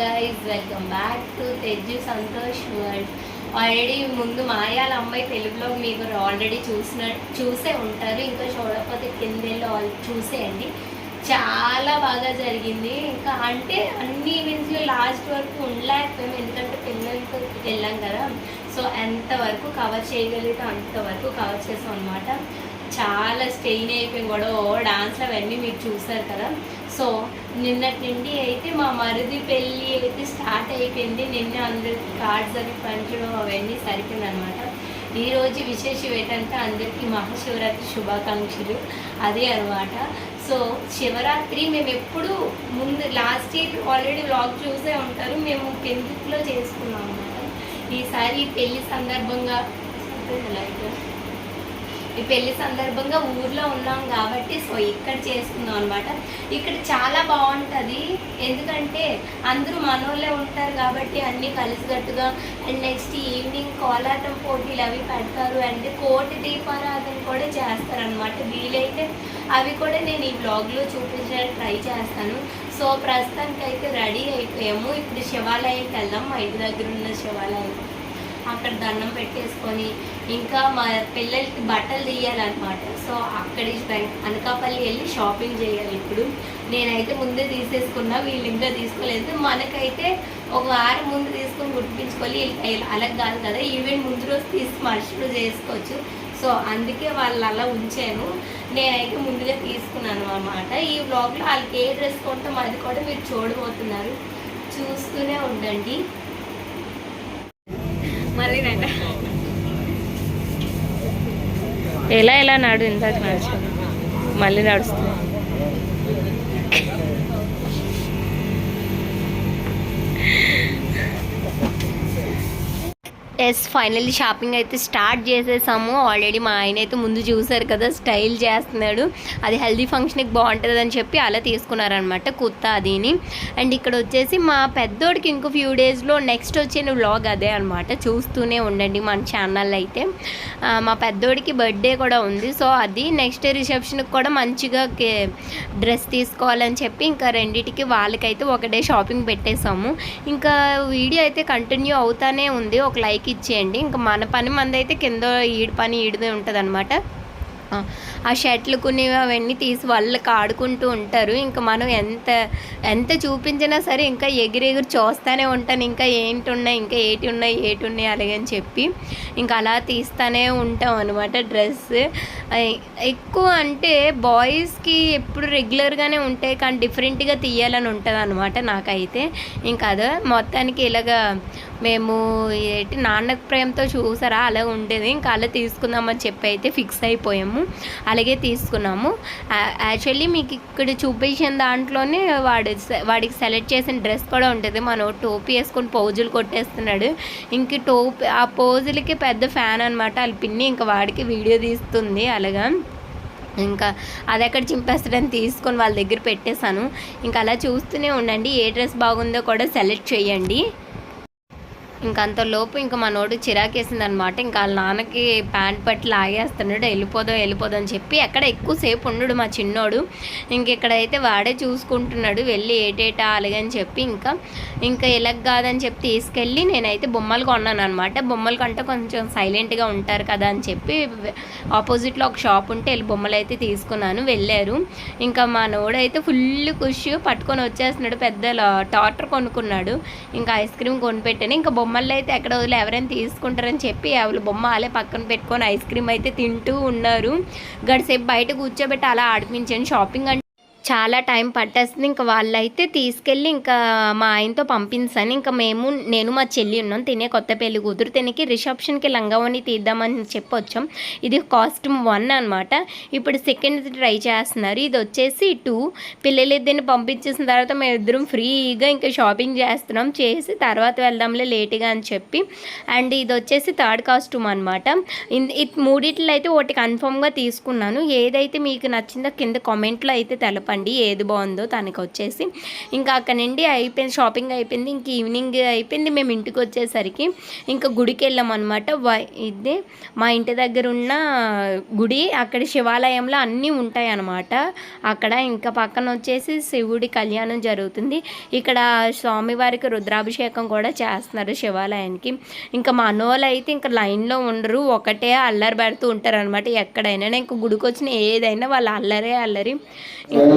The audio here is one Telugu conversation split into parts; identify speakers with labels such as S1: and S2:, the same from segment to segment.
S1: Guys welcome back to Tejju Santosh world already ముందు మాయాల అమ్మాయి తెలుగులో మీకు ఆల్రెడీ చూసిన చూసే ఉంటారు. ఇంకా చూడకపోతే కిందెళ్ళు ఆల్ చూసేయండి. చాలా బాగా జరిగింది. ఇంకా అంటే అన్ని ఈవెంట్స్లో లాస్ట్ వరకు ఉండలేకపోయాము. ఎందుకంటే పిల్లలతో వెళ్ళాం కదా. సో ఎంతవరకు కవర్ చేయగలిగితే అంతవరకు కవర్ చేసాం అనమాట చాలా స్టెయిన్ అయిపోయింది కూడా ఓ డాన్స్లు అవన్నీ మీరు చూసారు కదా. సో నిన్నటి నుండి అయితే మా మరిది పెళ్ళి అయితే స్టార్ట్ అయిపోయింది. నిన్న అందరికి కార్డ్స్ అవి పంచడం అవన్నీ సరిపోయింది అనమాట ఈరోజు విశేషం ఏంటంటే అందరికీ మహాశివరాత్రి శుభాకాంక్షలు. అదే అనమాట సో శివరాత్రి మేము ఎప్పుడు ముందు లాస్ట్ ఇయర్ ఆల్రెడీ వ్లాగ్ చూసే ఉంటారు. మేము టెన్త్లో చేసుకున్నాం అనమాట ఈసారి పెళ్ళి సందర్భంగా లైక్ ఈ పెళ్ళి సందర్భంగా ఊర్లో ఉన్నాం కాబట్టి సో ఇక్కడ చేసుకుందాం అనమాట ఇక్కడ చాలా బాగుంటుంది. ఎందుకంటే అందరూ మనోళ్ళే ఉంటారు కాబట్టి అన్నీ కలిసికట్టుగా అండ్ నెక్స్ట్ ఈవినింగ్ కోలాటం పోటీలు అవి పెడతారు. అండ్ కోటి దీపారాధన కూడా చేస్తారనమాట వీలైతే అవి కూడా నేను ఈ బ్లాగ్లో చూపించడానికి ట్రై చేస్తాను. సో ప్రస్తుతానికి అయితే రెడీ అయిపోయాము. ఇప్పుడు శివాలయంకి వెళ్దాం. మా ఇంటి దగ్గర ఉన్న శివాలయం. అక్కడ దండం పెట్టేసుకొని ఇంకా మా పిల్లలకి బట్టలు తీయాలన్నమాట. సో అక్కడి అనకాపల్లి వెళ్ళి షాపింగ్ చేయాలి ఇప్పుడు. నేనైతే ముందే తీసేసుకున్నా వీళ్ళు ఇంకా తీసుకోలేదు. మనకైతే ఒక వారం ముందు తీసుకొని గుర్తించుకోవాలి అలా కాదు కదా ఈవెంట్ ముందు రోజు తీసి మనుషులు చేసుకోవచ్చు. సో అందుకే వాళ్ళు అలా ఉంచాను. నేనైతే ముందుగా తీసుకున్నాను అన్నమాట. ఈ బ్లాగ్లో వాళ్ళకి ఏ డ్రెస్ కొంటాం అది కూడా మీరు చూడబోతున్నారు. చూస్తూనే ఉండండి.
S2: ఎలా ఎలా నాడు ఇందాక నడుచు మళ్ళీ నడుస్తుంది. ఎస్ ఫైనల్లీ షాపింగ్ అయితే స్టార్ట్ చేసేసాము. ఆల్రెడీ మా ఆయన అయితే ముందు చూసారు కదా స్టైల్ చేస్తున్నాడు. అది హెల్దీ ఫంక్షన్కి బాగుంటుంది అని చెప్పి అలా తీసుకున్నారనమాట కుర్తా అదిని. అండ్ ఇక్కడ వచ్చేసి మా పెద్దోడికి ఇంకో ఫ్యూ డేస్లో నెక్స్ట్ వచ్చిన వ్లాగ్ అదే అనమాట చూస్తూనే ఉండండి మన ఛానల్ అయితే. మా పెద్దోడికి బర్త్డే కూడా ఉంది. సో అది నెక్స్ట్ రిసెప్షన్కి కూడా మంచిగా డ్రెస్ తీసుకోవాలని చెప్పి ఇంకా రెండిటికి వాళ్ళకైతే ఒక డే షాపింగ్ పెట్టేసాము. ఇంకా వీడియో అయితే కంటిన్యూ అవుతానే ఉంది. ఒక లైక్ ఇచ్చేయండి. ఇంకా మన పని మందైతే కింద ఈడి పని ఈడిదే ఉంటుంది అనమాట ఆ షర్ట్లు కొన్ని అవన్నీ తీసి వాళ్ళకి ఆడుకుంటూ ఉంటారు. ఇంకా మనం ఎంత ఎంత చూపించినా సరే ఇంకా ఎగిరి చూస్తూనే ఉంటాను. ఇంకా ఏంటి ఉన్నాయి ఇంకా ఏటి ఉన్నాయి ఏటి ఉన్నాయి అలాగని చెప్పి ఇంకా అలా తీస్తూనే ఉంటాం అనమాట డ్రెస్. ఎక్కువ అంటే బాయ్స్కి ఎప్పుడు రెగ్యులర్గానే ఉంటాయి కానీ డిఫరెంట్గా తీయాలని ఉంటుంది అనమాట నాకైతే. ఇంకా అదే మొత్తానికి ఇలాగా మేము ఏంటి నాన్న ప్రేమతో చూసారా? అలా ఉండేది. ఇంకా అలా తీసుకుందామని చెప్పి అయితే ఫిక్స్ అయిపోయాము. అలాగే తీసుకున్నాము. యాక్చువల్లీ మీకు ఇక్కడ చూపించిన దాంట్లోనే వాడు వాడికి సెలెక్ట్ చేసిన డ్రెస్ కూడా ఉంటుంది. మనం టోపీ వేసుకొని పోజులు కొట్టేస్తున్నాడు. ఇంక టోపీ ఆ పోజులకి పెద్ద ఫ్యాన్ అనమాట వాళ్ళ పిన్ని ఇంకా వాడికి వీడియో తీస్తుంది అలాగా. ఇంకా అది ఎక్కడ చింపేస్తాడని తీసుకొని వాళ్ళ దగ్గర పెట్టేశాను. ఇంకా అలా చూస్తూనే ఉండండి. ఏ డ్రెస్ బాగుందో కూడా సెలెక్ట్ చేయండి. ఇంకా అంతలోపు ఇంకా మనోడు చిరాకేసింది అనమాట ఇంకా వాళ్ళ నాన్నకి ప్యాంట్ పట్టి లాగేస్తున్నాడు వెళ్ళిపోదాం వెళ్ళిపోదాం అని చెప్పి ఎక్కడ ఎక్కువసేపు ఉండడు మా చిన్నోడు. ఇంక ఇక్కడైతే వాడే చూసుకుంటున్నాడు. వెళ్ళి ఏటేటా అలాగని చెప్పి ఇంకా ఇంకా ఇలా కాదని చెప్పి తీసుకెళ్ళి నేనైతే బొమ్మలు కొన్నాను అనమాట బొమ్మలు కంటే కొంచెం సైలెంట్గా ఉంటారు కదా అని చెప్పి ఆపోజిట్లో ఒక షాప్ ఉంటే వెళ్ళి బొమ్మలు అయితే తీసుకున్నాను. వెళ్ళారు. ఇంకా మా నోడైతే ఫుల్ ఖుషి. పట్టుకొని వచ్చేస్తున్నాడు. పెద్ద టార్టర్ టాటర్ కొనుక్కున్నాడు. ఇంకా ఐస్ క్రీమ్ కొనిపెట్టాను. ఇంకా బొమ్మ బొమ్మలు అయితే ఎక్కడ వదిలే ఎవరైనా తీసుకుంటారని చెప్పి ఎవరు బొమ్మ అలా పక్కన పెట్టుకొని ఐస్ క్రీమ్ అయితే తింటూ ఉన్నారు. గడిసేపు బయట కూర్చోబెట్టి అలా ఆడిపించాను. షాపింగ్ అంటే చాలా టైం పట్టేస్తుంది. ఇంకా వాళ్ళైతే తీసుకెళ్ళి ఇంకా మా ఆయనతో పంపించాను ఇంకా మేము నేను మా చెల్లి ఉన్నాం. తినే కొత్త పెళ్ళి కూతురు. తినకి రిసెప్షన్కి లంగావని తీద్దామని చెప్పి వచ్చాం ఇది కాస్ట్యూమ్ వన్ అనమాట ఇప్పుడు సెకండ్ ట్రై చేస్తున్నారు. ఇది వచ్చేసి టూ. పిల్లలిద్దరిని పంపించేసిన తర్వాత మేము ఇద్దరం ఫ్రీగా ఇంకా షాపింగ్ చేస్తున్నాం. చేసి తర్వాత వెళ్దాంలే లేట్గా అని చెప్పి. అండ్ ఇది వచ్చేసి థర్డ్ కాస్ట్యూమ్ అనమాట ఇది మూడిట్లో అయితే ఒకటి కన్ఫామ్గా తీసుకున్నాను. ఏదైతే మీకు నచ్చిందో కింద కామెంట్లో అయితే తెలపండి చెప్పండి ఏది బాగుందో తనకు వచ్చేసి ఇంకా అక్కడ నుండి అయిపోయింది షాపింగ్ అయిపోయింది ఇంక ఈవినింగ్ అయిపోయింది. మేము ఇంటికి వచ్చేసరికి ఇంకా గుడికి వెళ్ళాం అనమాట ఇది మా ఇంటి దగ్గర ఉన్న గుడి అక్కడ శివాలయంలో అన్నీ ఉంటాయి అన్నమాట అక్కడ ఇంకా పక్కన వచ్చేసి శివుడి కళ్యాణం జరుగుతుంది. ఇక్కడ స్వామివారికి రుద్రాభిషేకం కూడా చేస్తున్నారు శివాలయానికి. ఇంకా మనోళ్ళు అయితే ఇంకా లైన్లో ఉండరు ఒకటే అల్లరి పెడుతూ ఉంటారు అనమాట ఎక్కడైనా ఇంకా గుడికి వచ్చిన ఏదైనా వాళ్ళు అల్లరే అల్లరి. ఇంకా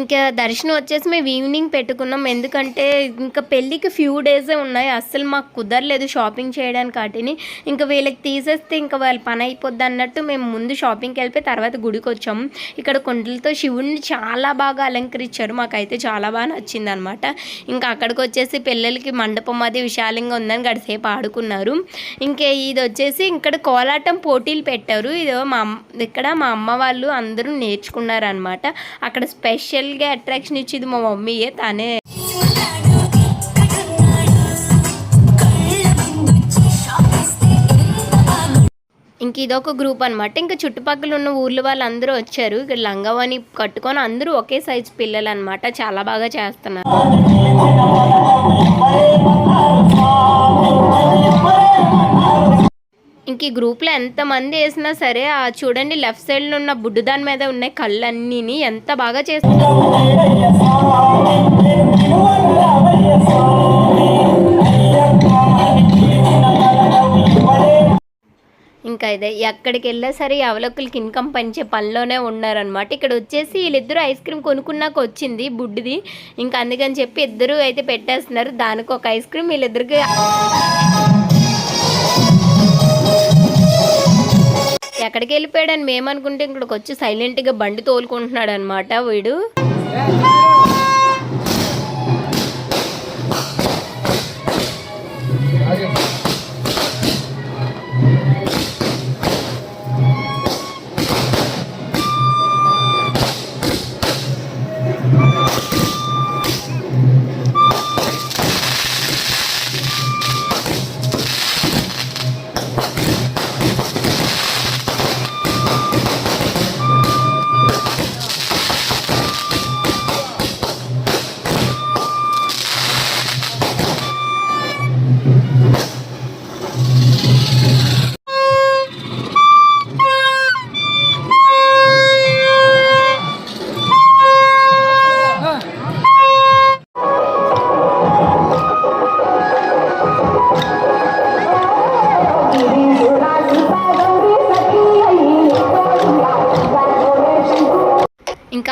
S2: ఇంకా దర్శనం వచ్చేసి మేము ఈవినింగ్ పెట్టుకున్నాం. ఎందుకంటే ఇంకా పెళ్ళికి ఫ్యూ డేసే ఉన్నాయి. అస్సలు మాకు కుదరలేదు షాపింగ్ చేయడానికి వాటిని ఇంకా వీళ్ళకి తీసేస్తే ఇంకా వాళ్ళ పని అయిపోద్ది అన్నట్టు మేము ముందు షాపింగ్కి వెళ్ళిపోయి తర్వాత గుడికి వచ్చాము. ఇక్కడ కొండలతో శివుడిని చాలా బాగా అలంకరించారు. మాకైతే చాలా బాగా నచ్చింది అనమాట ఇంకా అక్కడికి వచ్చేసి పిల్లలకి మండపం అది విశాలంగా ఉందని గడిసేపు ఆడుకున్నారు. ఇంకా ఇది వచ్చేసి ఇక్కడ కోలాటం పోటీలు పెట్టారు. ఇది మా ఇక్కడ మా అమ్మ వాళ్ళు అందరూ నేర్చుకున్నారనమాట. అక్కడ స్పెషల్ స్పెషల్గా అట్రాక్షన్ ఇచ్చేది మా మమ్మీయే తానే. ఇంక ఇదొక గ్రూప్ అనమాట ఇంకా చుట్టుపక్కల ఉన్న ఊర్ల వాళ్ళందరూ వచ్చారు. ఇక్కడ లంగవాణి కట్టుకొని అందరూ ఒకే సైజు పిల్లలు అనమాట చాలా బాగా చేస్తున్నారు. ఇంక ఈ గ్రూప్లో ఎంతమంది వేసినా సరే ఆ చూడండి లెఫ్ట్ సైడ్లో ఉన్న బుడ్డు దాని మీద ఉన్న కళ్ళన్నీ ఎంత బాగా చేస్తున్నారు. ఇంకా ఇదే ఎక్కడికి వెళ్ళా సరే అవలకులకి ఇన్కమ్ పంచే పనిలోనే ఉన్నారనమాట ఇక్కడ వచ్చేసి వీళ్ళిద్దరూ ఐస్ క్రీమ్ కొనుక్కున్నాక వచ్చింది బుడ్డిది. ఇంకా అందుకని చెప్పి ఇద్దరు అయితే పెట్టేస్తున్నారు. దానికి ఒక ఐస్ క్రీమ్ వీళ్ళిద్దరికి ఎక్కడికి వెళ్ళిపోయాడని మేము అనుకుంటే ఇక్కడికి వచ్చి సైలెంట్గా బండి తోలుకుంటున్నాడు అనమాట వీడు.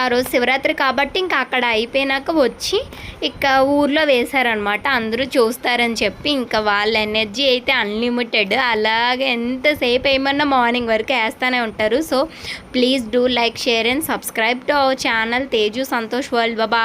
S2: ఆ రోజు శివరాత్రి కాబట్టి ఇంకా అక్కడ అయిపోయినాక వచ్చి ఇక ఊర్లో వేశారనమాట అందరూ చూస్తారని చెప్పి ఇంకా వాళ్ళ ఎనర్జీ అయితే అన్లిమిటెడ్ అలాగే ఎంతసేపు ఏమన్నా మార్నింగ్ వరకు వేస్తూనే ఉంటారు. So please do like share and subscribe to our channel Teju Santosh world. Baba